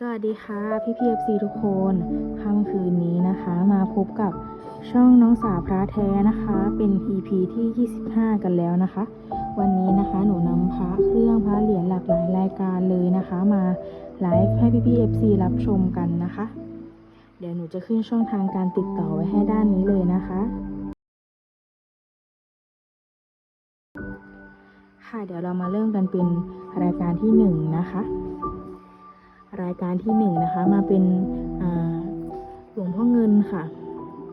สวัสดีค่ะพี่พีเอฟซีทุกคนค่ำคืนนี้นะคะมาพบกับช่องน้องสาวพระแท้นะคะ เป็น EP ที่ 25 กันแล้วนะคะ วันนี้นะคะหนูนำพระเครื่องพระเหรียญหลากหลายรายการเลยนะคะ มาไลฟ์ให้พี่พีเอฟซีรับชมกันนะคะ เดี๋ยวหนูจะขึ้นช่องทางการติดต่อไว้ให้ด้านนี้เลยนะคะค่ะเดี๋ยวเรามาเริ่มกันเป็นรายการที่หนึ่งนะคะ การที่หนึ่งนะคะมาเป็นหลวงพ่อเงินค่ะ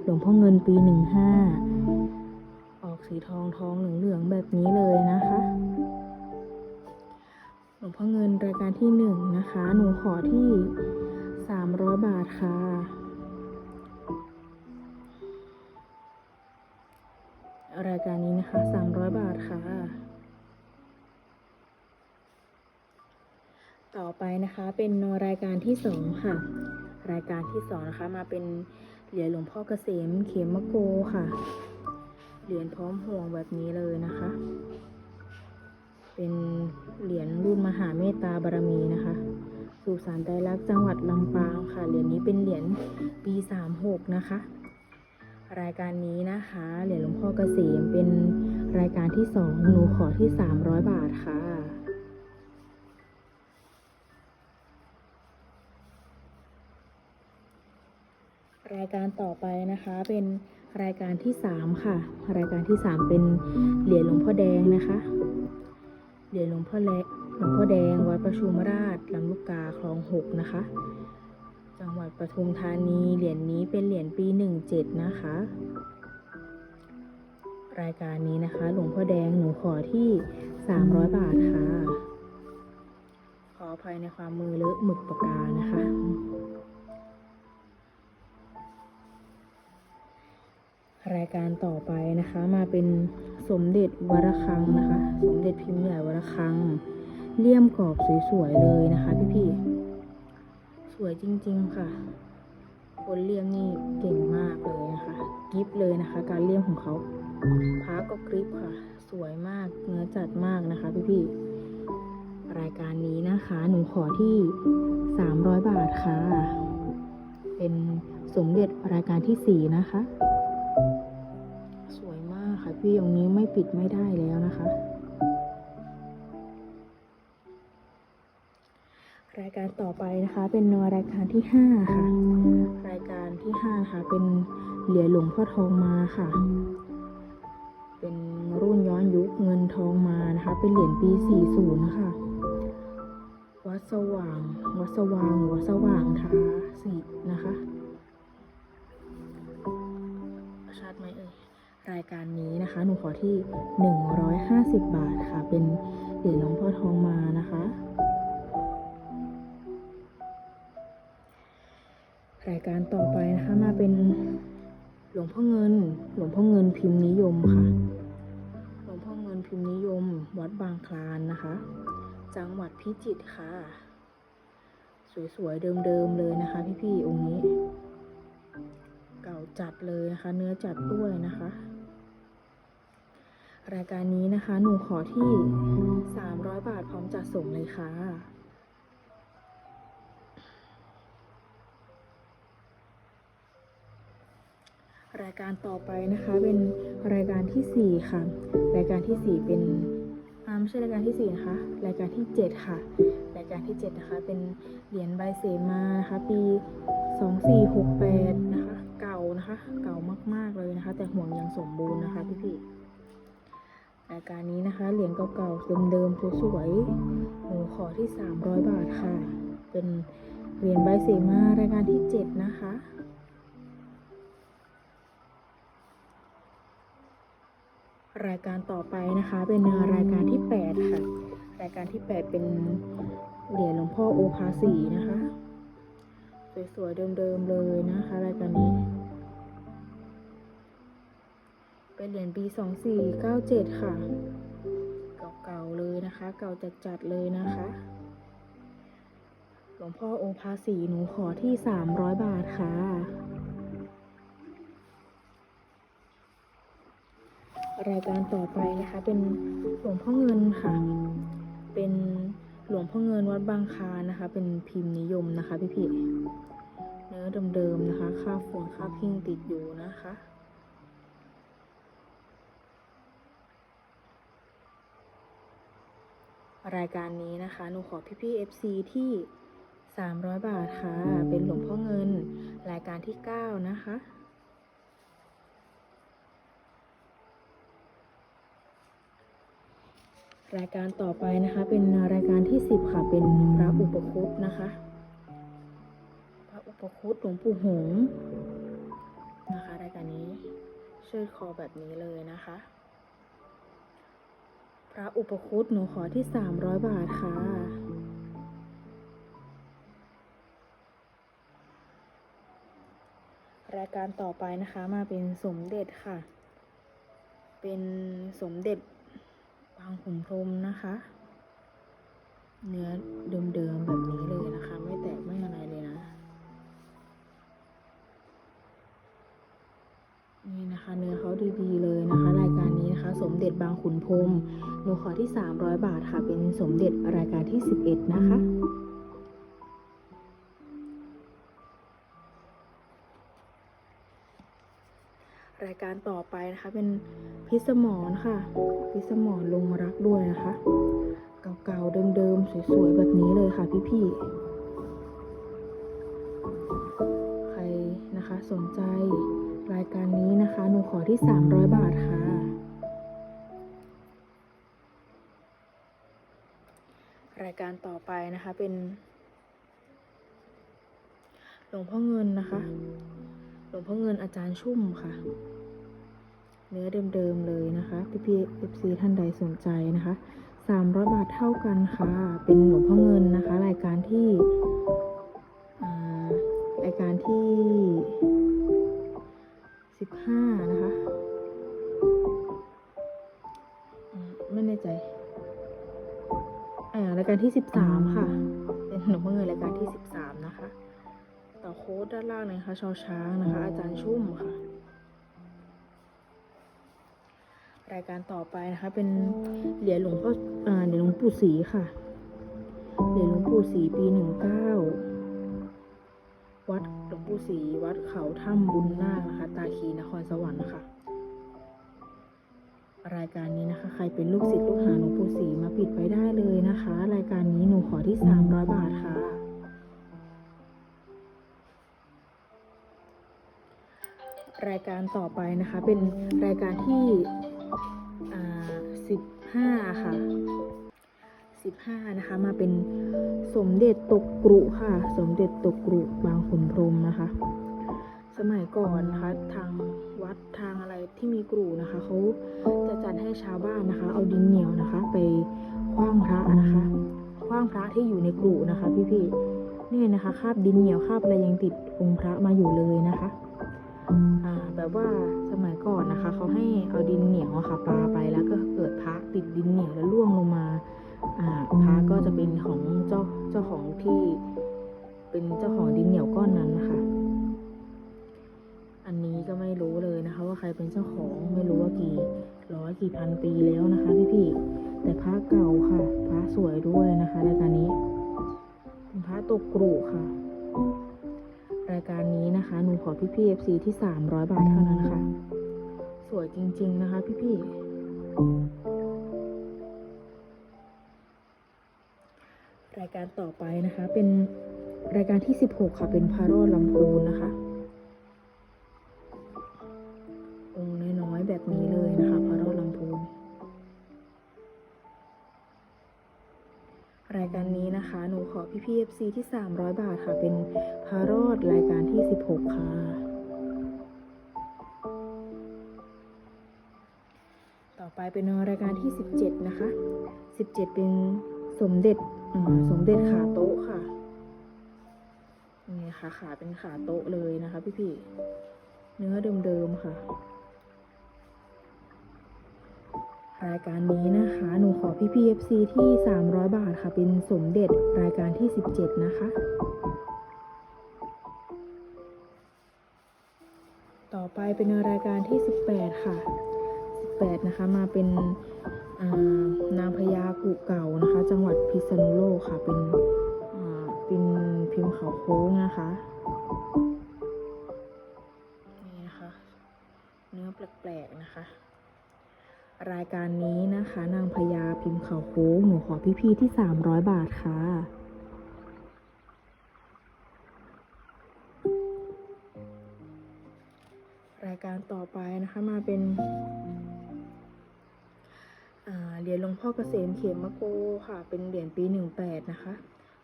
หลวงพ่อเงินปีหนึ่งห้าออกสีทองทองเหลืองเหลืองๆแบบนี้เลยนะคะ หลวงพ่อเงินรายการที่หนึ่งนะคะ หนูขอที่สามร้อยบาทค่ะรายการนี้นะคะสามร้อยบาทค่ะ ต่อไปนะคะเป็นรายการที่สองค่ะ รายการที่สองนะคะมาเป็นเหรียญหลวงพ่อเกษมเขมโกค่ะ เหรียญพร้อมห่วงแบบนี้เลยนะคะ เป็นเหรียญรุ่นมหาเมตตาบารมีนะคะสู่สารไตรักจังหวัดลำปางค่ะ เหรียญนี้เป็นเหรียญปีสามหกนะคะ รายการนี้นะคะ เหรียญหลวงพ่อเกษมเป็นรายการที่สองหนูขอที่สามร้อยบาทค่ะ รายการต่อไปนะคะเป็นรายการที่สามค่ะ รายการที่สามเป็นเหรียญหลวงพ่อแดงนะคะ เหรียญหลวงพ่อแลหลวงพ่อแดง วัดประชุมราชลำลูกกาคลองหกนะคะ จังหวัดปทุมธานีเหรียญนี้เป็นเหรียญปีหนึ่งเจ็ดนะคะ รายการนี้นะคะ หลวงพ่อแดงหนูขอที่สามร้อยบาทค่ะ ขออภัยในความมือเลอะหมึกปากกานะคะ รายการต่อไปนะคะ มาเป็นสมเด็จวรคังนะคะ สมเด็จพิมพ์ใหญ่วรคัง เลี่ยมกรอบสวยๆเลยนะคะ พี่ๆสวยจริงๆค่ะ คนเลี่ยมนี่เก่งมากเลยนะคะกริฟเลยนะคะ การเลี่ยมของเขาพาก็กริฟค่ะ สวยมากเนื้อจัดมากนะคะ พี่ๆรายการนี้นะคะ หนูขอที่300 บาทค่ะ เป็นสมเด็จรายการที่สี่นะคะ ค่ะพี่องค์นี้ไม่ปิดไม่ได้แล้วนะคะ รายการต่อไปนะคะเป็นรายการที่ห้าค่ะ รายการที่ห้านะคะเป็นเหรียญหลวงพ่อทองมาค่ะ เป็นรุ่นย้อนยุคเงินทองมานะคะ เป็นเหรียญปี 40 ค่ะ วัดสว่าง วัดสว่างวัดสว่างทาสีนะคะ นะคะ หนูขอที่ 150 บาทค่ะ เป็นเหรียญหลวงพ่อทองมานะคะ รายการต่อไปนะคะมาเป็นหลวงพ่อเงิน หลวงพ่อเงินพิมพ์นิยมค่ะ หลวงพ่อเงินพิมพ์นิยม วัดบางคลานนะคะ จังหวัดพิจิตรค่ะ สวยๆเดิมๆเลยนะคะ พี่ๆองค์นี้ เก่าจัดเลยนะคะ เนื้อจัดด้วยนะคะ รายการนี้นะคะ หนูขอที่ 300 บาทพร้อมจัดส่งเลยค่ะ รายการต่อไปนะคะเป็นรายการที่ 4 ค่ะ รายการที่ 4 เป็นอ่าไม่ใช่รายการที่ 4 นะคะ รายการที่ 7 ค่ะ รายการที่ 7 นะคะ เป็นเหรียญใบเสมานะคะปี 2468 นะคะ เก่านะคะ เก่ามากๆเลยนะคะ แต่ห่วงยังสมบูรณ์นะคะพี่ๆ รายการนี้นะคะ เหรียญเก่าๆเดิมๆสวยๆหนูขอที่ 300 บาทค่ะ เป็นเหรียญใบเสมารายการที่ 7 นะคะรายการต่อไปนะคะเป็นรายการที่ 8 ค่ะ รายการที่ 8 เป็นเหรียญหลวงพ่อโอภาสีนะคะ สวยๆเดิมๆเลยนะคะ รายการนี้ เป็นเหรียญปี 2497 ค่ะ เก่าๆเลยนะคะ เก่าจัดๆเลยนะคะ หลวงพ่อโอภาสีหนูขอที่ 300 บาทค่ะรายการต่อไปนะคะ เป็นหลวงพ่อเงินค่ะ เป็นหลวงพ่อเงินวัดบางคานะคะ เป็นพิมพ์นิยมนะคะพี่พี่ๆเนื้อเดิมๆนะคะค่าฝุ่นค่าพิ้งติดอยู่นะคะ รายการนี้นะคะ หนูขอพี่พี่ FC ที่ 300 บาทค่ะ เป็นหลวงพ่อเงิน รายการที่ 9 นะคะรายการต่อไปนะคะเป็นรายการที่ 10 ค่ะ เป็นพระอุปคุตนะคะพระอุปคุตหลวงปู่หงส์นะคะ รายการนี้เชิดคอแบบนี้เลยนะคะ พระอุปคุตหนูขอที่ 300 บาทค่ะ รายการต่อไปนะคะมาเป็นสมเด็จค่ะ เป็นสมเด็จบางขุนพรหมนะคะ เนื้อเดิมๆแบบนี้เลยนะคะ ไม่แตกไม่ นี่นะคะเนื้อเขาดีๆเลยนะคะ รายการนี้นะคะ สมเด็จบางขุนพรมหนูขอที่ 300 บาทค่ะ เป็นสมเด็จรายการที่ 11 นะคะรายการต่อไปนะคะเป็นพิสมรค่ะ พิสมรลงรักด้วยนะคะ เก่าๆเดิมๆสวยๆแบบนี้เลยค่ะพี่ๆใครนะคะสนใจราย ที่ 300 บาทค่ะ รายการต่อไปนะคะเป็นหลวงพ่อเงินนะคะ หลวงพ่อเงินอาจารย์ชุ่มค่ะ เนื้อเดิมๆเลยนะคะ พี่พี่เอฟซีท่านใดสนใจนะคะสามร้อยบาทเท่ากันค่ะ เป็นหลวงพ่อเงินนะคะ รายการที่รายการที่สิบห้านะคะ ใจ อ่ารายการที่สิบสามค่ะ เป็นหลวงพ่อเงินรายการที่สิบสามนะคะ ต่อโค้ดด้านล่างเลยนะคะชอช้างนะคะ อาจารย์ชุ่มค่ะ รายการต่อไปนะคะ เป็นเหรียญหลวงพ่ออ่าเหรียญหลวงปู่ศรีค่ะ เหรียญหลวงปู่ศรีปีหนึ่งเก้าวัดหลวงปู่ศรีวัดเขาถ้ำบุญนาคนะคะ ตาคีนครสวรรค์ค่ะรายการนี้นะคะ ใครเป็นลูกศิษย์ลูกหาหลวงปู่ศรีมาปิดไปได้เลยนะคะ รายการนี้หนูขอที่ 300 บาทค่ะ รายการต่อไปนะคะ เป็นรายการที่อ่าสิบห้าค่ะสิบห้านะคะ มาเป็นสมเด็จตกกรุค่ะ สมเด็จตกกรุบางขุนพรมนะคะ สมัยก่อนนะคะทางวัดทางอะไรที่มีกรุนะคะเขาจะจัดให้ชาวบ้านนะคะ เอาดินเหนียวนะคะ ไปคว้างพระนะคะคว้างพระที่อยู่ในกรุนะคะ พี่ๆนี่นะคะคาบดินเหนียวคาบอะไรยังติดองค์พระมาอยู่เลยนะคะอ่าแบบว่าสมัยก่อนนะคะเขาให้เอาดินเหนียวะค่ะปาไปแล้วก็เกิดพระติดดินเหนียวแล้วล่วงลงมาอ่าพระก็จะเป็นของเจ้าเจ้าของที่เป็นเจ้าของดินเหนียวก้อนนั้นนะคะ นนี้ก็ไม่รู้เลยนะคะ ว่าใครเป็นเจ้าของไม่รู้ว่ากี่ร้อยกี่พันปีแล้วนะคะพี่พี่แต่พระเก่าค่ะ พระสวยด้วยนะคะรายการนี้เป็นพระตกกรุค่ะ รายการนี้นะคะหนูขอพี่พี่เอฟซีที่300บาทเท่านั้นค่ะ สวยจริง ๆ นะคะ พี่พี่รายการต่อไปนะคะ เป็นรายการที่ 16 ค่ะ เป็นพาโรดลำพูนนะคะ องค์น้อยๆแบบนี้เลยนะคะพาโรอดลำพูนรายการนี้นะคะ หนูขอพี่พี่เอฟซีที่ 300 บาทค่ะ เป็นพาโรอดรายการที่ 16 ค่ะ ต่อไปเป็นรายการที่ 17 นะคะ 17 เป็นสมเด็จสมเด็จขาโต๊ะค่ะนี่ค่ะขาเป็นขาโต๊ะเลยนะคะพี่พี่ๆเนื้อเดิมๆค่ะ รายการนี้นะคะ หนูขอพี่พีเอฟซีที่ 300 บาทค่ะ เป็นสมเด็จรายการที่ 17 นะคะ ต่อไปเป็นรายการที่ 18 ค่ะ 18 นะคะ มาเป็นานางพญากุเก่านะคะ จังหวัดพิษณุโลกค่ะ เป็นเป็นพิมพ์เขาโค้งนะคะ รายการนี้นะคะ นางพญาพิมพ์เขาโค้งหนูขอพี่ๆที่ 300 บาทค่ะ รายการต่อไปนะคะมาเป็นเหรียญหลวงพ่อเกษมเขมมะโกค่ะ เป็นเหรียญปีหนึ่งแปดนะคะ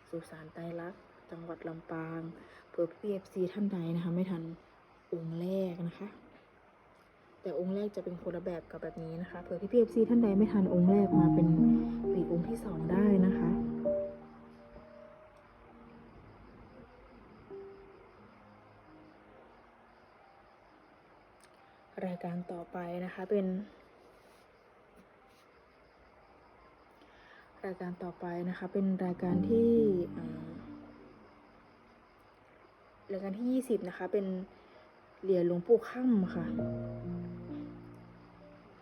สุสานไตรลักษณ์จังหวัดลำปางเผื่อพี่เอฟซีท่านใดนะคะ ไม่ทันองค์แรกนะคะ แต่องค์แรกจะเป็นคนละแบบกับแบบนี้นะคะเผื่อพี่พีเอฟซีท่านใดไม่ทันองค์แรกมาเป็นปีองค์ที่สองได้นะคะรายการต่อไปนะคะเป็น รายการต่อไปนะคะเป็นรายการที่รายการที่ยี่สิบนะคะ เป็นเหรียญหลวงปู่ค่ำค่ะ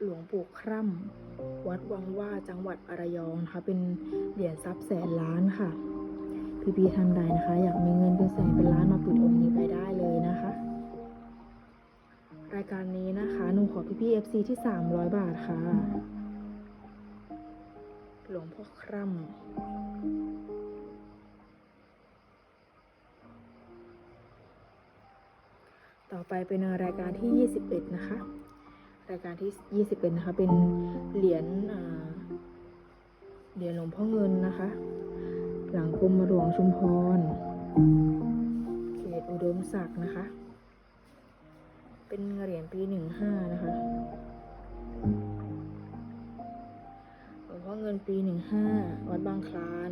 หลวงปู่คร่ำวัดวังว่าจังหวัดอระยองนะคะเป็นเหรียญทรัพย์แสนล้านค่ะ พี่พีท่านใดนะคะ อยากมีเงินเป็นแสนเป็นล้านมาปิดองค์นี้ไปได้เลยนะคะ รายการนี้นะคะหนูขอพี่พีเอฟซีที่สามร้อยบาทค่ะ หลวงพ่อคร่ำต่อไปเป็นรายการที่ 21 นะคะ รายการที่ 21 นะคะ เป็นเหรียญเหรียญหลวงพ่อเงินนะคะ หลังกรมหลวงชุมพร เขตอุดมศักดิ์นะคะ เป็นเหรียญปี 15 นะคะ หลวงพ่อเงินปีหนึ่งห้าวัดบางคลาน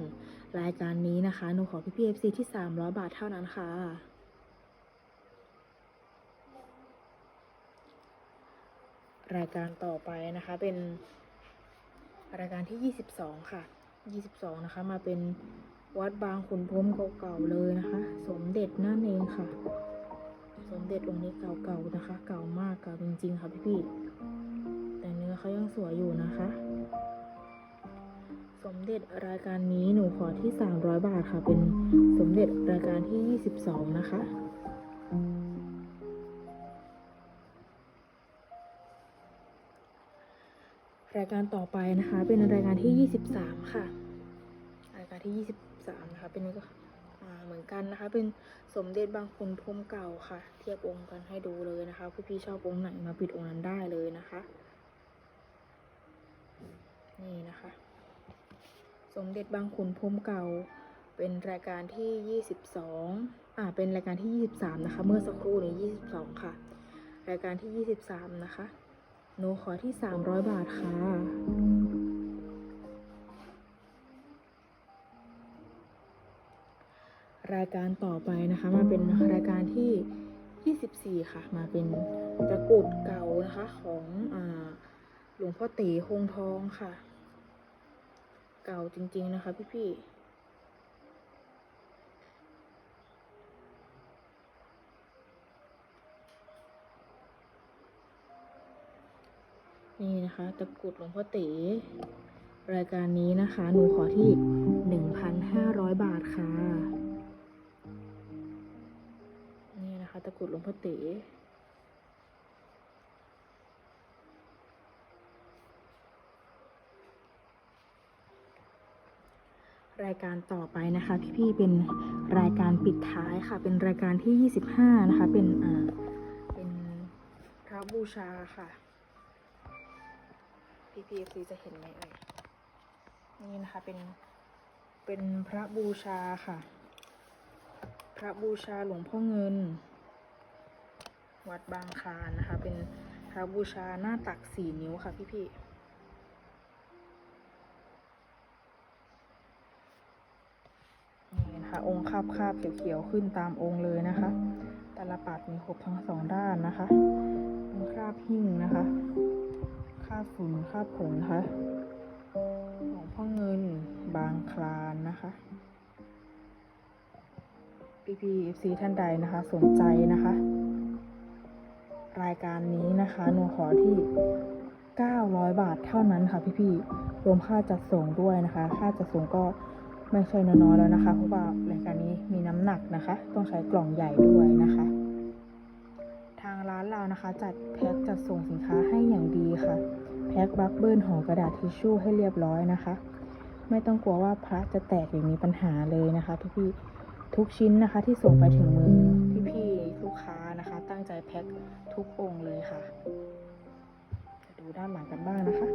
รายการนี้นะคะ หนูขอพี่พีเอฟซีที่สามร้อยบาทเท่านั้นค่ะ รายการต่อไปนะคะ เป็นรายการที่ยี่สิบสองค่ะยี่สิบสองนะคะ มาเป็นวัดบางขุนพรมเก่าๆเลยนะคะ สมเด็จนั่นเองค่ะ สมเด็จองค์นี้เก่าๆนะคะ เก่ามากเก่าจริงๆค่ะพี่ๆแต่เนื้อเขายังสวยอยู่นะคะ สมเด็จรายการนี้หนูขอที่ 300 บาทค่ะ เป็นสมเด็จรายการที่ 22 นะคะายการต่อไปนะคะ เป็นรายการที่ 23 ค่ะ รายการที่ 23 นะคะ เป็นก็เหมือนกันนะคะ เป็นสมเด็จบางขุนพรมเก่าค่ะ เทียบองค์กันให้ดูเลยนะคะ พี่ๆชอบองค์ไหนมาปิดองค์นั้นได้เลยนะคะ นี่นะคะ สมเด็จบางขุนพรมเก่า เป็นรายการที่ 22 อ่า เป็นรายการที่ 23 นะคะ เมื่อสักครู่นี้22 ค่ะ รายการที่ 23 นะคะ หนูขอที่ 300 บาทค่ะ รายการต่อไปนะคะ มาเป็นรายการที่ 24 ค่ะ มาเป็นตะกรุดเก่านะคะของอหลวงพ่อเต๋คงทองค่ะ เก่าจริงๆนะคะพี่ๆ นี่นะคะตะกรุดหลวงพ่อเต๋รายการนี้นะคะ หนูขอที่ 1,500 บาทค่ะ นี่นะคะตะกรุดหลวงพ่อเต๋รายการต่อไปนะคะ พี่ๆเป็นรายการปิดท้ายค่ะ เป็นรายการที่ 25 นะคะ เป็นอ่าเป็นพระบูชาค่ะ พี่พีซีจะเห็นไหมเอ่ยนี่นะคะเป็นเป็นพระบูชาค่ะ พระบูชาหลวงพ่อเงิน วัดบางคลานนะคะ เป็นพระบูชาหน้าตักสี่นิ้วค่ะพี่พี่ๆนี่นะคะองค์คาบคาบๆเขียวๆขึ้นตามองค์เลยนะคะ แต่ละปัดมีครบทั้งสองด้านนะคะเป็นคราบหิ้งนะคะ คราฝุ่นคราผงนะคะหลวงพ่อเงินบางคลานนะคะพี่พีเอฟซีท่านใดนะคะสนใจนะคะ รายการนี้นะคะหนูขอที่ 900 บาทเท่านั้นค่ะพี่ๆรวมค่าจัดส่งด้วยนะคะ ค่าจัดส่งก็ไม่ใช่น้อยๆแล้วนะคะ เพราะว่า รายการนี้มีน้ำหนักนะคะ ต้องใช้กล่องใหญ่ด้วยนะคะ ร้านเรานะคะจัดแพ็คจัดส่งสินค้าให้อย่างดีค่ะ แพ็คบัคเบิลห่อกระดาษทิชชู่ให้เรียบร้อยนะคะ ไม่ต้องกลัวว่าพระจะแตกหรือมีปัญหาเลยนะคะพี่ๆทุกชิ้นนะคะที่ส่งไปถึงมือพี่ๆลูกค้านะคะ ตั้งใจแพ็คทุกองค์เลยค่ะดูด้านหลังกันบ้างนะคะ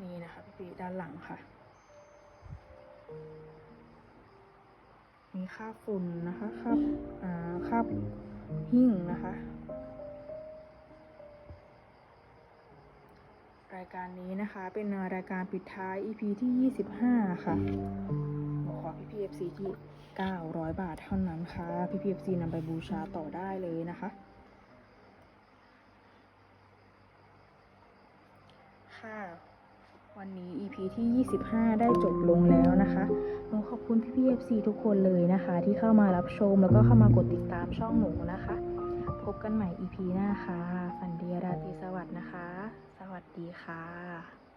นี่นะคะพี่ๆด้านหลังค่ะ มีค่าฝุ่นนะคะค่าอ่าค่าหิ้งนะคะ รายการนี้นะคะเป็นรายการปิดท้าย EP ที่ 25 ค่ะ ขอพี่พี FC ที่ 900 บาทเท่านั้นค่ะ พี่พี FC นำไปบูชาต่อได้เลยนะคะค่ะ วันนี้ EP ที่ 25 ได้จบลงแล้วนะคะหนูขอบคุณพี่พี FC ทุกคนเลยนะคะ ที่เข้ามารับชมแล้วก็เข้ามากดติดตามช่องหนูนะคะ พบกันใหม่ EP หน้าค่ะ ฝันดีราตรีสวัสดิ์นะคะ สวัสดีค่ะ